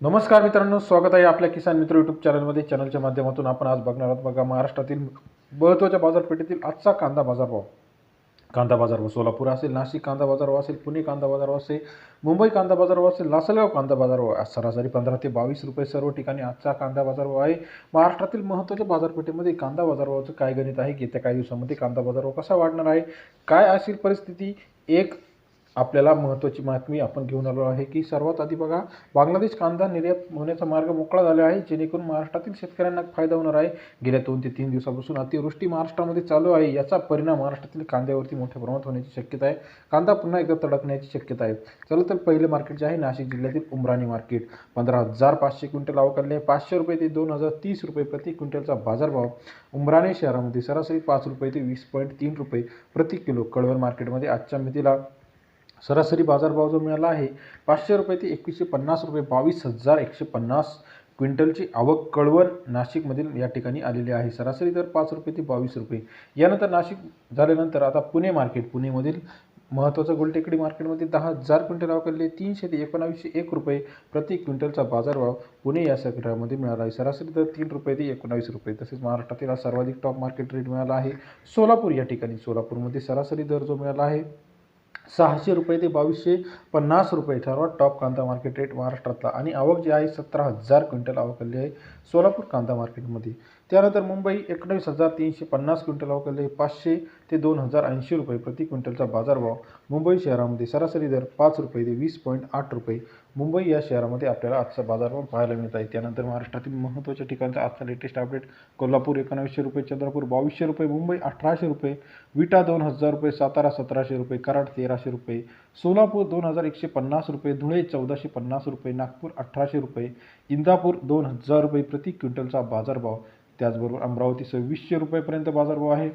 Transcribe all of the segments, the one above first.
नमस्कार मित्रांनो स्वागत आहे आपल्या किसान मित्र यूट्यूब चॅनलमध्ये चॅनलच्या माध्यमातून आपण आज बघणार आहोत बघा महाराष्ट्रातील महत्त्वाच्या बाजारपेठेतील आजचा कांदा बाजारभाव. कांदा बाजारभाव सोलापूर असेल नाशिक कांदा बाजारभाव असेल पुणे कांदा बाजारभाव असेल मुंबई कांदा बाजारभाव असेल लासलगाव कांदा बाजारभाव आज सरासरी पंधरा ते बावीस रुपये सर्व ठिकाणी आजचा कांदा बाजारभाव आहे. महाराष्ट्रातील महत्त्वाच्या बाजारपेठेमध्ये कांदा बाजारभावाचं काय गणित आहे? येत्या काही दिवसामध्ये कांदा बाजारभाव कसा वाढणार आहे? काय असेल परिस्थिती? एक आपल्याला महत्त्वाची बातमी आपण घेऊन आलो आहे की सर्वात आधी बघा बांगलादेश कांदा निर्यात होण्याचा मार्ग मोकळा झाला आहे जेणेकरून महाराष्ट्रातील शेतकऱ्यांना फायदा होणार आहे. गेल्या दोन ते तीन दिवसापासून अतिवृष्टी महाराष्ट्रामध्ये चालू आहे याचा परिणाम महाराष्ट्रातील कांद्यावरती मोठ्या प्रमाणात होण्याची शक्यता आहे. कांदा पुन्हा एकदा तडकण्याची शक्यता आहे. चला तर पहिले मार्केट जे आहे नाशिक जिल्ह्यातील उमराणी मार्केट. पंधरा हजार पाचशे क्विंटल अवकाडले आहे. पाचशे रुपये ते दोन हजार तीस रुपये प्रति क्विंटलचा बाजारभाव उमराणे शहरामध्ये सरासरी पाच रुपये ते वीस पॉईंट तीन रुपये प्रति किलो कळवण मार्केटमध्ये आजच्या मितीला सरासरी बाजारभाव जो मिळाला आहे पाचशे रुपये ते एकवीसशे पन्नास रुपये बावीस हजार एकशे पन्नास क्विंटलची आवक कळवण नाशिकमधील या ठिकाणी आलेली आहे. सरासरी दर पाच रुपये ते बावीस रुपये. यानंतर नाशिक झाल्यानंतर आता पुणे मार्केट पुणेमधील महत्त्वाचं गोलटेकडी मार्केटमध्ये दहा हजार क्विंटल अवकाडले तीनशे ते एकोणावीसशे एक रुपये प्रति क्विंटलचा बाजारभाव पुणे या सगळ्यामध्ये मिळाला आहे. सरासरी दर तीन रुपये ते एकोणावीस रुपये. तसेच महाराष्ट्रातील सर्वाधिक टॉप मार्केट रेट मिळाला आहे. सोलापूर या ठिकाणी सोलापूरमध्ये सरासरी दर जो मिळाला आहे सहाशे रुपये ते बावीसशे पन्नास रुपये सर्वात टॉप कांदा मार्केट रेट महाराष्ट्रातला. आणि आवक जी आहे सतरा हजार क्विंटल आवक आली आहे सोलापूर कांदा मार्केटमध्ये. त्यानंतर मुंबई एकोणीस हजार तीनशे पन्नास क्विंटल आवकले पाचशे ते दोन हजार ऐंशी रुपये प्रति क्विंटलचा बाजारभाव मुंबई शहरामध्ये सरासरी दर पाच रुपये ते वीस पॉईंट आठ रुपये. मुंबई या शहरामध्ये आपल्याला आजचा बाजारभाव पाहायला मिळत आहे. त्यानंतर महाराष्ट्रातील महत्त्वाच्या ठिकाणचा आजचा लेटेस्ट अपडेट कोल्हापूर एकोणावीसशे रुपये चंद्रपूर बावीसशे रुपये मुंबई अठराशे रुपये विटा दोन हजार रुपये सातारा सतराशे रुपये कराड तेराशे रुपये सोलापूर दोन हजार एकशे पन्नास रुपये धुळे चौदाशे पन्नास रुपये नागपूर अठराशे रुपये इंदापूर दोन हजार रुपये प्रति क्विंटलचा बाजारभाव त्याचबरोबर अमरावती सव्वीसशे रुपयेपर्यंत बाजारभाव आहे.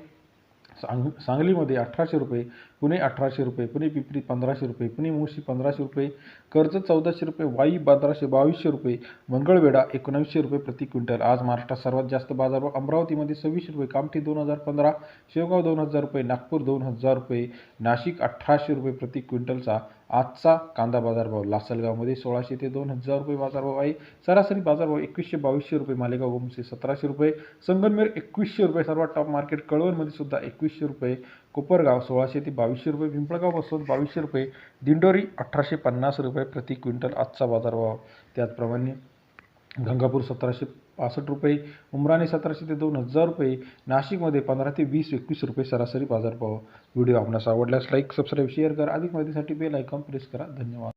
सांग सांगलीमध्ये अठराशे रुपये पुणे अठराशे रुपये पुणे पिपरी पंधराशे रुपये पुणे मुळशी पंधराशे रुपये कर्जत चौदाशे रुपये वाई पंधराशे बावीसशे रुपये मंगळवेढा एकोणावीसशे रुपये प्रति क्विंटल. आज महाराष्ट्रात सर्वात जास्त बाजारभाव अमरावतीमध्ये सव्वीसशे रुपये कामठी दोन हजार पंधरा शेवगाव दोन हजार रुपये नागपूर दोन हजार रुपये नाशिक अठराशे रुपये प्रति क्विंटलचा आजचा कांदा बाजारभाव. लासलगावमध्ये सोळाशे ते दोन हजार रुपये बाजारभाव आहे. सरासरी बाजारभाव एकवीसशे बावीसशे रुपये मालेगाव गोमसे सतराशे रुपये संगनमेर एकवीसशे रुपये सर्वात टॉप मार्केट कळवणमध्ये सुद्धा एकवीस एकवीसशे रुपये कोपरगाव सोळाशे ते बावीसशे रुपये पिंपळगाव बसवत बावीसशे रुपये दिंडोरी अठराशे पन्नास रुपये प्रति क्विंटल आजचा बाजारभाव. त्याचप्रमाणे गंगापूर सतराशे पासष्ट रुपये उमराणे सतराशे ते दोन हजार रुपये नाशिकमध्ये पंधरा ते वीस एकवीस रुपये सरासरी बाजारभाव. व्हिडिओ आपणास आवडल्यास लाईक सबस्क्राईब शेअर करा. अधिक माहितीसाठी बेल आयकॉन प्रेस करा. धन्यवाद.